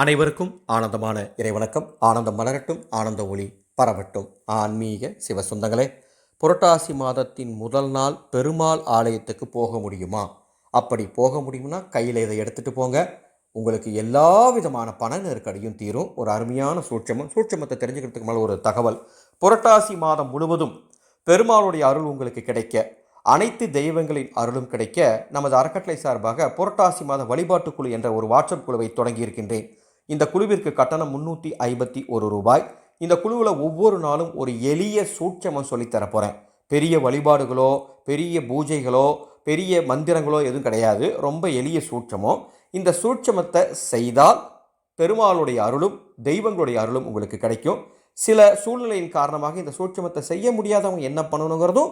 அனைவருக்கும் ஆனந்தமான இறைவணக்கம். ஆனந்தம் மலரட்டும் ஆனந்த ஒளி பரவட்டும். ஆன்மீக சிவ சொந்தங்களே புரட்டாசி மாதத்தின் முதல் நாள் பெருமாள் ஆலயத்துக்கு போக முடியுமா? அப்படி போக முடியும்னா கையில் இதை எடுத்துகிட்டு போங்க. உங்களுக்கு எல்லா விதமான பண நெருக்கடியும் தீரும். ஒரு அருமையான சூட்சமம். சூட்சமத்தை தெரிஞ்சுக்கிறதுக்கு மேலே ஒரு தகவல். புரட்டாசி மாதம் முழுவதும் பெருமாளுடைய அருள் உங்களுக்கு கிடைக்க அனைத்து தெய்வங்களின் அருளும் கிடைக்க நமது அறக்கட்டளை சார்பாக புரட்டாசி மாத வழிபாட்டுக்குழு என்ற ஒரு வாட்ஸ்அப் குழுவை தொடங்கியிருக்கின்றேன். இந்த குழுவிற்கு கட்டணம் முன்னூற்றி ஐம்பத்தி ஒரு ரூபாய். இந்த குழுவில் ஒவ்வொரு நாளும் ஒரு எளிய சூட்சமம் சொல்லித்தரப் போகிறேன் பெரிய வழிபாடுகளோ பெரிய பூஜைகளோ பெரிய மந்திரங்களோ எதுவும் கிடையாது. ரொம்ப எளிய சூட்சமோ இந்த சூட்சமத்தை செய்தால் பெருமாளுடைய அருளும் தெய்வங்களுடைய அருளும் உங்களுக்கு கிடைக்கும். சில சூழ்நிலையின் காரணமாக இந்த சூட்சமத்தை செய்ய முடியாதவங்க என்ன பண்ணணுங்கிறதும்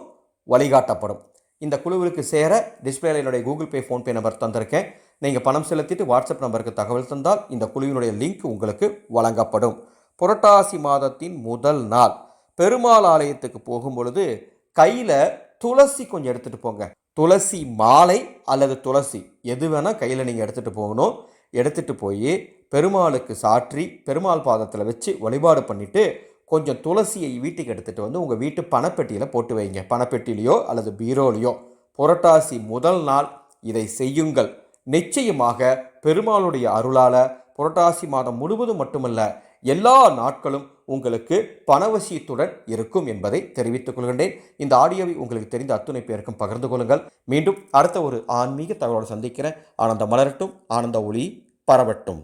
வழிகாட்டப்படும். இந்த குழுவிற்கு சேர டிஸ்பிளேல என்னுடைய கூகுள் பே ஃபோன்பே நம்பர் தந்திருக்கேன். நீங்கள் பணம் செலுத்திட்டு வாட்ஸ்அப் நம்பருக்கு தகவல் தந்தால் இந்த குழுவினுடைய லிங்க் உங்களுக்கு வழங்கப்படும். புரட்டாசி மாதத்தின் முதல் நாள். பெருமாள் ஆலயத்துக்கு போகும் பொழுது கையில் துளசி கொஞ்சம் எடுத்துகிட்டு போங்க. துளசி மாலை அல்லது துளசி எது வேணால் கையில் நீங்கள் எடுத்துகிட்டு போகணும். எடுத்துகிட்டு போய் பெருமாளுக்கு சாற்றி பெருமாள் பாதத்தில் வச்சு வழிபாடு பண்ணிவிட்டு கொஞ்சம் துளசியை வீட்டுக்கு எடுத்துகிட்டு வந்து உங்கள் வீட்டு பணப்பெட்டியில் போட்டு வைங்க. பணப்பெட்டிலேயோ அல்லது பீரோலையோ. புரட்டாசி முதல் நாள். இதை செய்யுங்கள். நிச்சயமாக பெருமாளுடைய அருளால் புரட்டாசி மாதம் முழுவதும் மட்டுமல்ல எல்லா நாட்களும் உங்களுக்கு பணவசியத்துடன் இருக்கும் என்பதை தெரிவித்துக் கொள்கின்றேன். இந்த ஆடியோவை உங்களுக்கு தெரிந்த அத்துணை பேருக்கும் பகிர்ந்து கொள்ளுங்கள். மீண்டும் அடுத்த ஒரு ஆன்மீக தகவலோடு சந்திக்கிறேன். ஆனந்த மலரட்டும் ஆனந்த ஒளி பரவட்டும்.